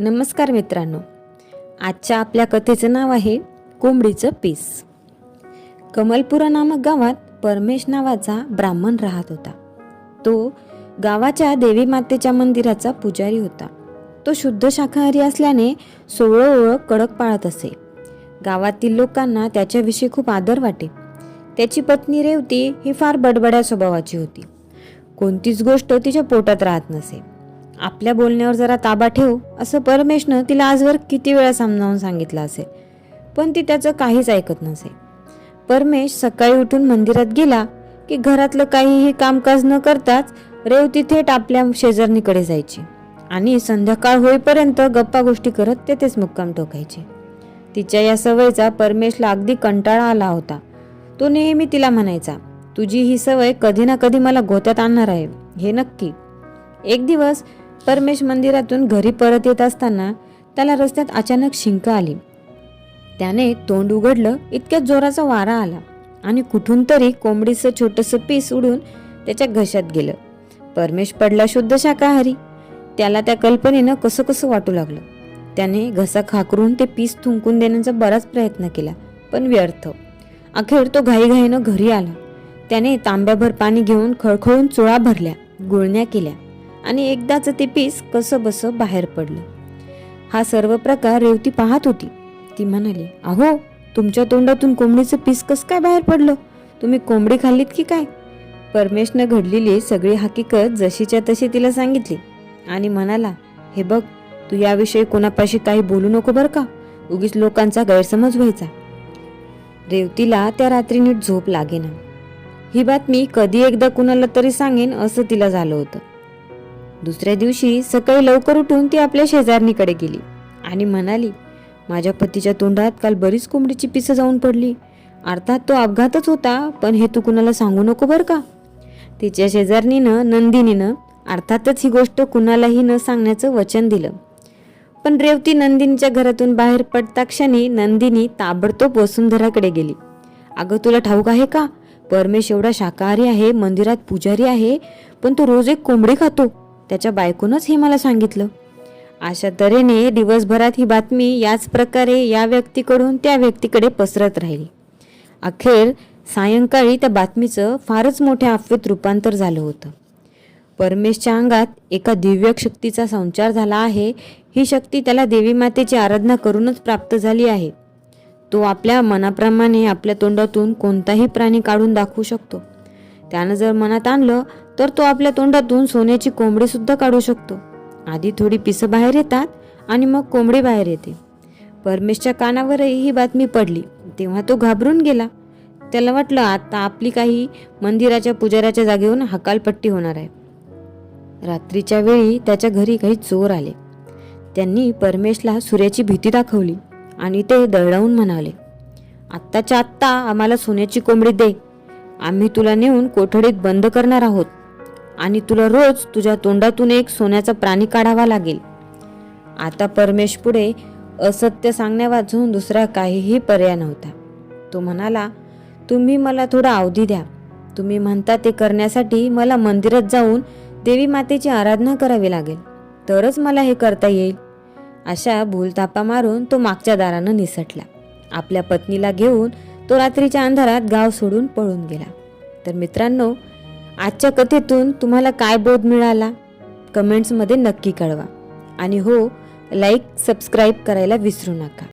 नमस्कार मित्रांनो. आजच्या आपल्या कथेचं नाव आहे कोंबडीचं पीस. कमलपुरा नामक गावात परमेश नावाचा ब्राह्मण राहत होता. तो गावाच्या देवी मातेच्या मंदिराचा पुजारी होता. तो शुद्ध शाकाहारी असल्याने सोळं ओळख कडक पाळत असे. गावातील लोकांना त्याच्याविषयी खूप आदर वाटे. त्याची पत्नी रेवती ही फार बडबड्या स्वभावाची होती. कोणतीच गोष्ट तिच्या पोटात राहत नसे. आपल्या बोलण्यावर जरा ताबा ठेव असं परमेशनं तिला आजवर किती वेळा समजावून सांगितलं असेल पण ती त्याचं काहीच ऐकत नसे. परमेश सकाळी उठून मंदिरात गेला की घरातलं काहीही कामकाज न करताच रेवती थेट आपल्या शेजारणीकडे जायची आणि संध्याकाळ होईपर्यंत गप्पा गोष्टी करत तेथेच मुक्काम टोकायची. तिच्या या सवयीचा परमेशला अगदी कंटाळा आला होता. तो नेहमी तिला म्हणायचा तुझी ही सवय कधी ना कधी मला गोत्यात आणणार आहे हे नक्की. एक दिवस परमेश मंदिरातून घरी परत येत असताना त्याला रस्त्यात अचानक शिंक आली. त्याने तोंड उघडलं इतक्या जोराचा वारा आला आणि कुठून तरी कोंबडीचं छोटंसं पीस उडून त्याच्या घशात गेलं. परमेश पडला शुद्ध शाकाहारी. त्याला त्या कल्पनेनं कसं कसं वाटू लागलं. त्याने घसा खाकरून ते पीस थुंकून देण्याचा बराच प्रयत्न केला पण व्यर्थ. अखेर तो घाईघाईनं घरी आला. त्याने तांब्याभर पाणी घेऊन खळखळून चुळा भरल्या गुळण्या केल्या. आणि एकदाच ते पीस कसं बसं बाहेर पडलं. हा सर्व प्रकार रेवती पाहत होती. ती म्हणाली अहो तुमच्या तोंडातून कोंबडीचं पीस कसं काय बाहेर पडलं? तुम्ही कोंबडी खाल्लीत की काय? परमेशनं घडलेली सगळी हकीकत जशीच्या तशी तिला सांगितली आणि म्हणाला हे बघ तू याविषयी कोणापाशी काही बोलू नको बरं का? उगीच लोकांचा गैरसमज व्हायचा. रेवतीला त्या रात्री नीट झोप लागेना. ही बातमी कधी एकदा कुणाला तरी सांगेन असं तिला झालं होतं. दुसऱ्या दिवशी सकाळी लवकर उठून ती आपल्या शेजारणीकडे गेली आणि म्हणाली माझ्या पतीच्या तोंडात काल बरीच कोंबडीची पिसं जाऊन पडली. अर्थात तो अपघातच होता पण हे तू कुणाला सांगू नको बरं का? तिच्या शेजारणीनं नंदिनीनं अर्थातच ही गोष्ट कुणालाही न सांगण्याचं वचन दिलं. पण रेवती नंदिनीच्या घरातून बाहेर पडता क्षणी नंदिनी ताबडतोब वसुंधराकडे गेली. अगं तुला ठाऊक आहे का? परमेश एवढा शाकाहारी आहे मंदिरात पुजारी आहे पण तो रोज एक कोंबडी खातो. त्याच्या बायकोनंच हे मला सांगितलं. अशा तऱ्हेने दिवसभरात ही बातमी याच प्रकारे या व्यक्तीकडून त्या व्यक्तीकडे पसरत राहिली. अखेर सायंकाळी त्या बातमीचं फारच मोठ्या अफवेत रूपांतर झालं होतं. परमेशच्या अंगात एका दिव्य शक्तीचा संचार झाला आहे ही शक्ती त्याला देवी मातेची आराधना करूनच प्राप्त झाली आहे. तो आपल्या मनाप्रमाणे आपल्या तोंडातून कोणताही प्राणी काढून दाखवू शकतो. त्यानं जर मनात आणलं तर तो आपल्या तोंडातून सोन्याची कोंबडी सुद्धा काढू शकतो. आधी थोडी पिसं बाहेर येतात आणि मग कोंबडी बाहेर येते. परमेशच्या कानावरही ही बातमी पडली. तेव्हा तो घाबरून गेला. त्याला वाटलं आता आपली काही मंदिराच्या पुजाऱ्याच्या जागेहून हकालपट्टी होणार आहे. रात्रीच्या वेळी त्याच्या घरी काही चोर आले. त्यांनी परमेशला सूर्याची भीती दाखवली आणि ते दळडावून म्हणाले आत्ताच्या आत्ता आम्हाला सोन्याची कोंबडी दे. आम्ही तुला नेऊन कोठडीत बंद करणार आहोत. आणि तुला रोज तुझ्या तोंडातून एक सोन्याचा प्राणी काढावा लागेल. आता परमेश पुढे असत्य सांगण्या वाचून दुसरा काहीही पर्याय नव्हता. तो म्हणाला तुम्ही मला थोडा अवधी द्या. तुम्ही म्हणता ते करण्यासाठी मला मंदिरात जाऊन देवी मातेची आराधना करावी लागेल. तरच मला हे करता येईल. अशा भूलतापा मारून तो मागच्या दारानं निसटला. आपल्या पत्नीला घेऊन तो रात्रीच्या अंधारात गाव सोडून पळून गेला. तर मित्रांनो आजच्या कथेतून तुम्हाला काय बोध मिळाला? कमेंट्समध्ये नक्की कळवा. आणि हो लाईक सबस्क्राईब करायला विसरू नका.